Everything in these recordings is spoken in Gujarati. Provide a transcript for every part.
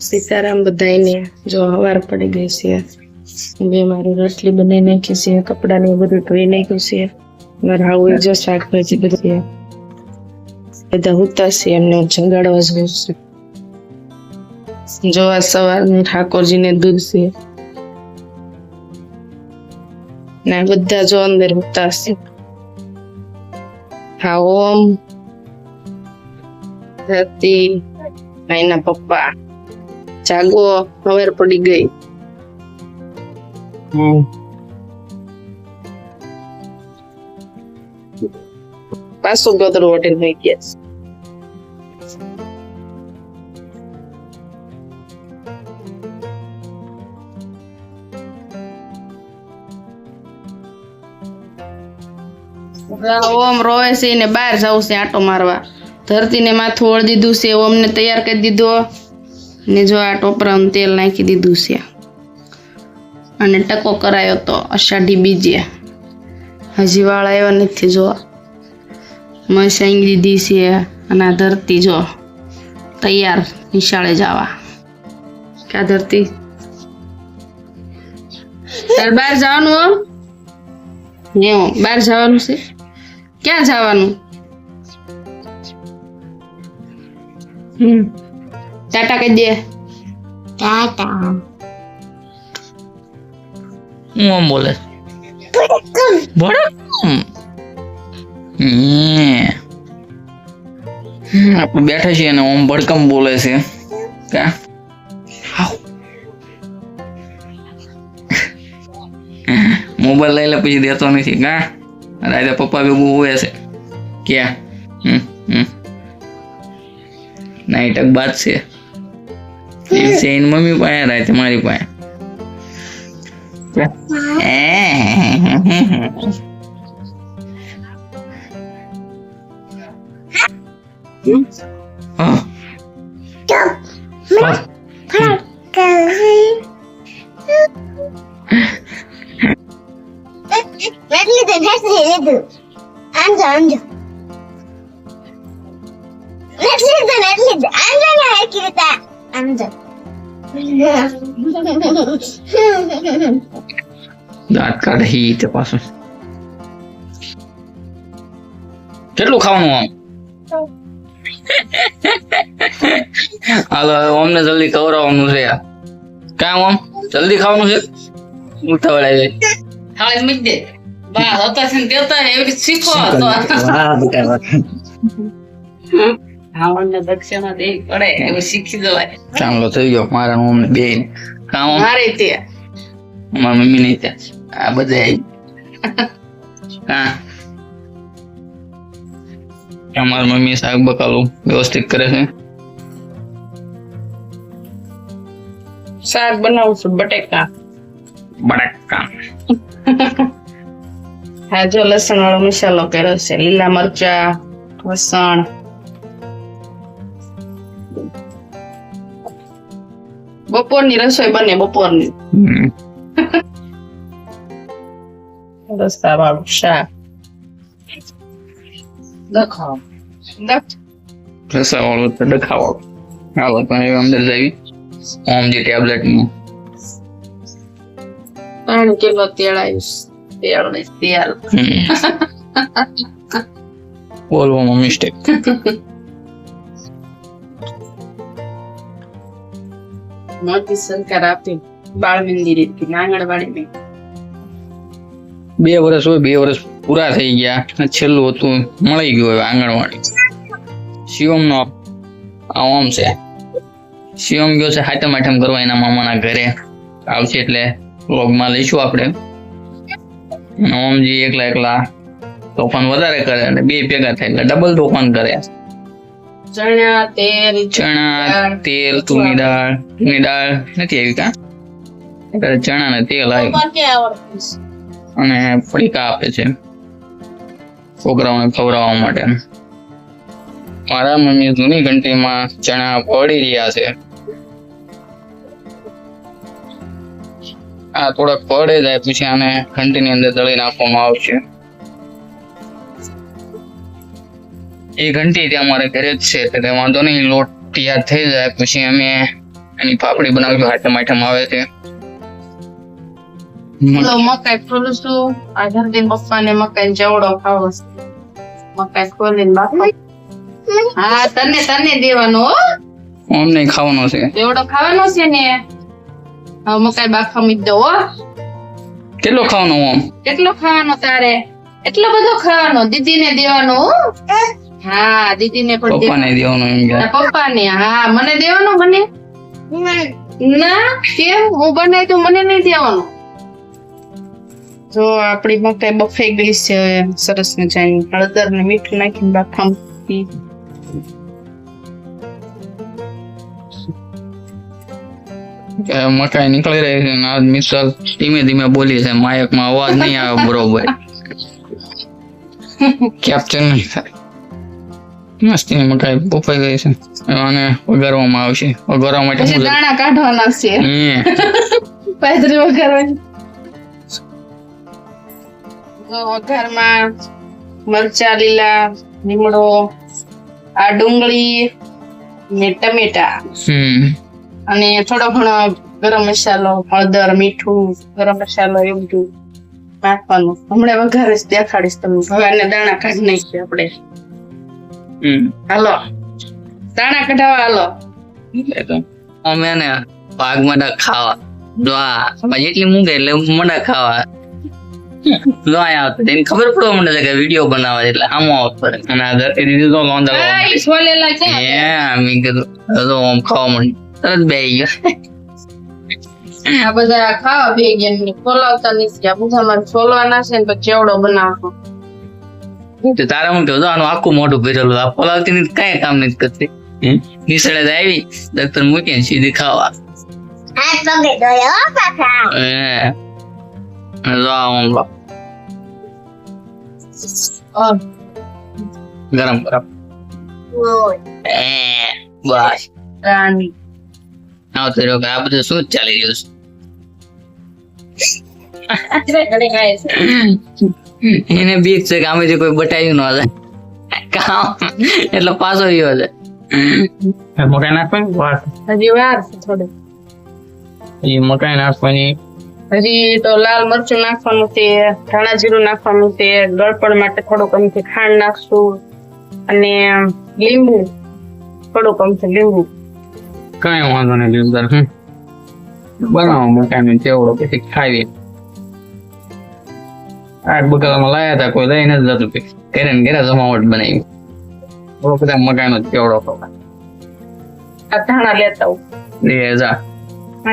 સીતારામ બધાને જો હવાર પડી ગઈ છે. બે મારી રોટલી બનાવી નાખી છે, કપડા બધું ધોઈ નાખ્યું છે. મારા આવું જો શાકભાજી બધી બધા હુતા છે એમને જગાડવા જવું છે. જો આ ઠાકોરજીને દૂધ છે. ને બધા જો અંદર હુતા છે. હા ઓમ. ધરતી એના પપ્પા. જાગો હવેર પડી ગઈ. પાછું ગોદડું હોટેલ થઈ ગયા. છે. ઓમ રોવે છે ને બહાર જવું છે આટો મારવા. ધરતીને માથું ઓળ દીધું છે ઓમને તૈયાર કરી દીધો. ને જો આ ટોપરાનું તેલ નાખી દીધું છે. અને ટકો કરાયો તો અષાઢી બીજે. હજી વાળ આવ્યો નથી જો. મસાઈ દીધી છે અને આ ધરતી જો તૈયાર નિશાળે જવા ક્યાં ધરતી? તારે બહાર જવાનું એવું બહાર જવાનું છે? ક્યાં જવાનું? હમ. ટાટા કહી દે ટાટા હું આમ બોલે ભડકમ હમ. હમ, આપણે બેઠા છીએ અને ઓમ ભડકમ બોલે છે કા. મોબાઈલ લઈ લે પછી દેતો નથી કા રાજા પપ્પા ભેગું હોય છે ક્યાં હમ હમ નાઈટક બાદ છે દિવસે એની મમ્મી પાસે રાતે મારી પાસે. Anjo, Anjo. Medley the next little. Anjo na hakita. Anjo. દાંત કાઢે હી તે પાછું. કેટલું ખાવાનું આમ? હાલો હવે અમને જલ્દી કવરાવવાનું છે કામ ઓમ જલ્દી ખાવાનું છે? જાય. થાળી મૂકી દે. બા હતા છે ને દેતા એવી રીતે શીખો તો. આવડને દક્ષિણા દે પડે એવું શીખી જવાય. ચાંગલો થઈ ગયો. મારા મમ્મી બે કામ મારે ત્યાં મારા મમ્મી નહીં ત્યાં આ બધા હા. અમારા મમ્મી શાક બકાલું વ્યવસ્થિત કરે છે. શાક બનાવું છું બટેકા. બટેકા. હા જો લસણ વાળો મસાલો કર્યો છે. લીલા મરચા લસણ. બપોરની રસોઈ બને બપોરની હમ. રસ્તા વાળું શાક દખાવ દખ રસા વાળું તો ડખાવાળું હાલો પણ હવે અંદર જઈ ઓમ જે ટેબ્લેટનું ત્રણ કિલો તેલ આવીશ તેલ ને તેલ બોલવામાં મિસ્ટેક મોદી સરકાર આપી બાળ મંદિર આંગણવાડી બે વર્ષ હોય, બે વર્ષ પૂરા થઈ ગયા. છેલ્લું હતું, મળી ગયું હવે આંગણવાડી. શિવમ નો ઓમ છે. શિવમ ગયો છે હાટમ હાટમ કરવા એના મામાના ઘરે. આવશે એટલે વ્લોગમાં લઈશું આપણે. ઓમજી એકલા એકલા તોફાન વધારે કરે અને બે ભેગા થાય એટલે ડબલ તોફાન કરે. ચણા તેલ ચણા તેલ તુરની દાળ. તુરની દાળ નથી આવી કા? ચણા ને તેલ આવ્યું અને પડીકા આપે છે. છોકરાઓને ખવડાવવા માટે. મારા મમ્મી જૂની ઘંટીમાં ચણા પડી રહ્યા છે. આ થોડાક પડે જાય પછી આને ઘંટીની અંદર દળી નાખવામાં આવશે. એ ઘંટી ત્યાં અમારે ઘરે જ છે એટલે વાંધો નહીં લોટ તૈયાર થઈ જાય પછી અમે એની પાપડી બનાવી હાથમ આઈટમ આવે છે. મકાઈ ખોલું છું આ જલ્દી પપ્પાને મકાઈ ચવડો ખાવો મકાઈ ખોલીને બાફો. હા તને તને દેવાનો હો. અમને ખાવાનો છે. ચવડો ખાવાનો છે ને હવે મકાઈ બાફા મૂકી દો કેટલો ખાવાનો આમ? કેટલો ખાવાનો તારે? એટલો બધો ખાવાનો દીદીને દેવાનો હો દીદીને પણ પપ્પાને દેવાનો. એમ કે. પપ્પાને હા મને દેવાનો મને. ના કેમ? હું બનાવી તો મને નહીં દેવાનું. જો આપણી મકાઈ બફાઈ ગઈ છે સરસ મજાની. હળદર ને મીઠું નાખીને બાફા મકાઈ નીકળી રહી છે આજ મિસાલ ધીમે ધીમે બોલી છે માયકમાં અવાજ નહીં આવે બરોબર. કેપ્ચર નહીં થાય. મસ્તી મકાઈ બફાઈ ગઈ છે. અને વઘારવામાં આવશે. વઘારવા માટે પછી દાણા કાઢવાના છે. પાજરી બાજરી વઘારવાની જો વઘારમાં મરચા લીલા લીમડો આ ડુંગળી ને ટમેટા. હમ. અને થોડો ઘણો ગરમ મસાલો હળદર મીઠું ગરમ મસાલો એવું બધું નાખવાનું. હમણાં વઘારીશ દેખાડીશ તમને. હવે આને દાણા કાઢી નાખીએ આપણે. હાલો. દાણા કઢાવા હાલો. અમે ને પાક મડા ખાવા. જો આ એટલી મૂકે એટલે મડા ખાવા. આવતા. ખબર પડવા માંડે છે કે વીડિયો બનાવે એટલે આમ આવતો અને આ ધરતી દીધું તો આય, હે મેં કીધું તો આમ ખાવા માંડી તરત બે ગયો. આ બધા ખાવા ભેગી ગયા ખોલાવતા નથી. આ બધા મારે છોલવાના છે ને પછી ચેવડો બનાવવો તો તારે હું કહું આનું આખું મોઢું ભરેલું આ પલાવતી ની કઈ કામ નથી કરતી. નિસળે આવી ડોક્ટર મૂકીને સીધી ખાવા. ગરમ ગરમ. એ બસ. આવતો રહ્યો કે આ બધું શું જ ચાલી રહ્યું છે. એને બીક છે કે જે કોઈ બટાયું ન હશે કામ. એટલે પાછો ગયો છે મકાઈ નાખવાની વાત હજી વાર છે થોડી એ મકાઈ નાખવાની? હજી તો લાલ મરચું નાખવાનું છે ધાણા જીરું નાખવાનું છે ગળપણ માટે થોડુંક અમથી ખાંડ નાખશું. અને લીંબુ. થોડુંક અમથી લીંબુ. કઈ વાંધો નહીં લીંબુ બનાવો મકાઈ ચેવડો પછી ખાવી આગ બકાલામાં લાયા હતા કોઈ લઈ નથી જતું કે ને ઘરે જમાવટ બનાવી. બોલો બધા મકાઈ નો ચેવડો ધાણા લેતા લે જા.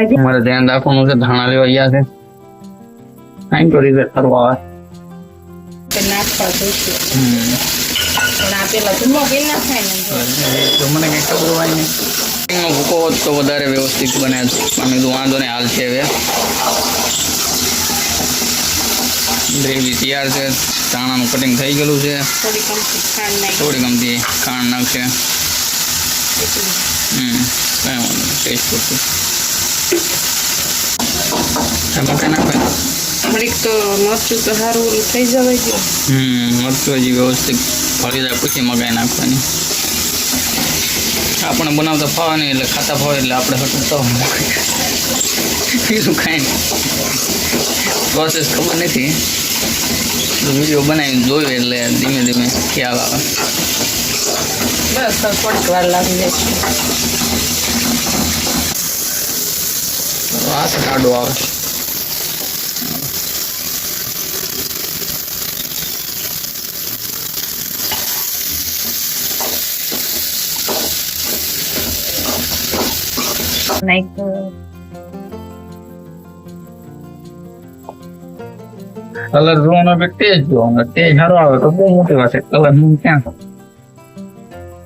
તમારે ધ્યાન રાખવાનું છે ધાણા લેવા ગયા છે. કાંઈ તો રીતે ફરવા આવે. નાખવા જોઈશે. પણ આ ધુમો કઈ ના થાય ને મને કઈ ખબર હોય નહીં. ભૂકો હોત તો વધારે વ્યવસ્થિત બને અમે તો વાંધો નહીં હાલ છે હવે. ગ્રેવી તૈયાર છે. ધાણાનું કટિંગ થઈ ગયેલું છે. થોડી ગમતી ખાંડ નાખશે. હમ કઈ વાંધો ટેસ્ટ કરશું. ટમાટા નાખે થોડીક તો મરચું તો સારું થઈ જવાય ગયું. હમ મરચું હજી વ્યવસ્થિત ફરી જાય પછી નાખવાની. આપણે બનાવતા ફાવે નહીં એટલે ખાતા ફાવે એટલે આપણે હટું તો બીજું કાંઈ નહીં. પ્રોસેસ ખબર નથી. વીડિયો બનાવીને જોયું એટલે ધીમે ધીમે ખ્યાલ આવે. બસ થોડીક વાર લાગી જાય તો આવે. નાખ્યું કલર જોવાનો કે તેજ જોવાનો તેજ સારો આવે તો બહુ મોટી વાત છે. કલરનું ક્યાં?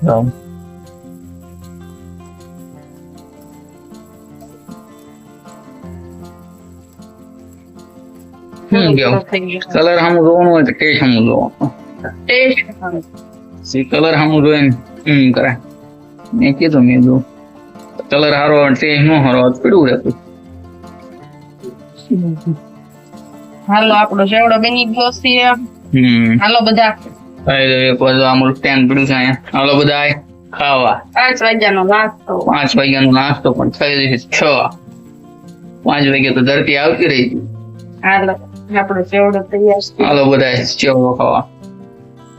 જાઉં હમ કલર સામું જોવાનું હોય તો ટેસ્ટ હમ જોવાનું. ટેસ્ટ કલર હમ જોઈને હમ કરે. મેં કીધું મેં જો કલર હારો ટેસ્ટ નો હારો પીડું રહેતું. હાલો આપણો ચેવડો બની ગયો છે. હાલો બધા. એક બાજુ આમ ટેન પડ્યું છે અહીંયા. હાલો બધા ખાવા. પાંચ વાગ્યાનો નાસ્તો. પાંચ વાગ્યાનો નાસ્તો પણ થઈ જશે છ પાંચ વાગે તો ધરતી આવતી રહી હાલો આપણો ચેવડો તૈયાર છે. હાલો બધા ચેવડો ખાવા.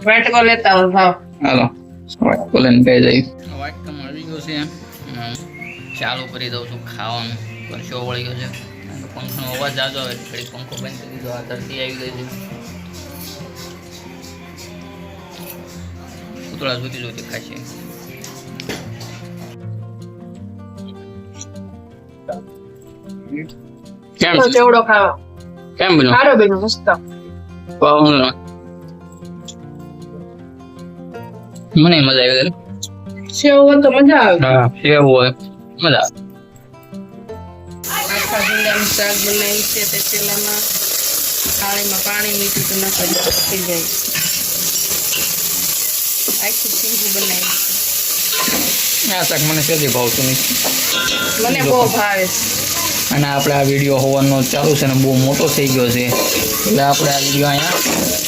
વાટકો લેતા આવો ભાવ. હાલો વાટકો લઈને બે જઈશ વાટકામાં આવી ગયો છે. ચાલુ કરી દઉં છું ખાવાનું. પણ શો વળી ગયો છે? પંખાનો અવાજ જાજો આવે એટલે પંખો બંધ કરી દીધો. આ ધરતી આવી ગઈ છે. પૂતળા જોતી જોતી ખાશે કેમ? છે? ચેવડો ખાવો કેમ સારો બેનો મસ્ત. મને મજા આવી સેવ હોય તો મજા આવે. હા સેવ હોય. મજા આવે. આખા શાક બનાવ્યું છે તે પેલામાં થાળીમાં પાણી મીઠું તો નાખી થઈ જાય. આખું ચીંગું બનાવ્યું આ શાક મને સહેજે ભાવતું નહીં મને બહુ ભાવે છે. અને આપણે આ વીડિયો હોવાનો ચાલુ છે ને બહુ મોટો થઈ ગયો છે. એટલે આપણે આ વીડિયો અહીંયા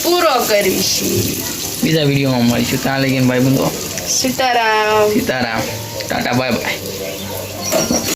પૂરો કરીશું. બીજા વિડીયોમાં મળીશું. ત્યાં લઈને ભાઈ બંધો. Sitaram. Sitaram. Tata bye bye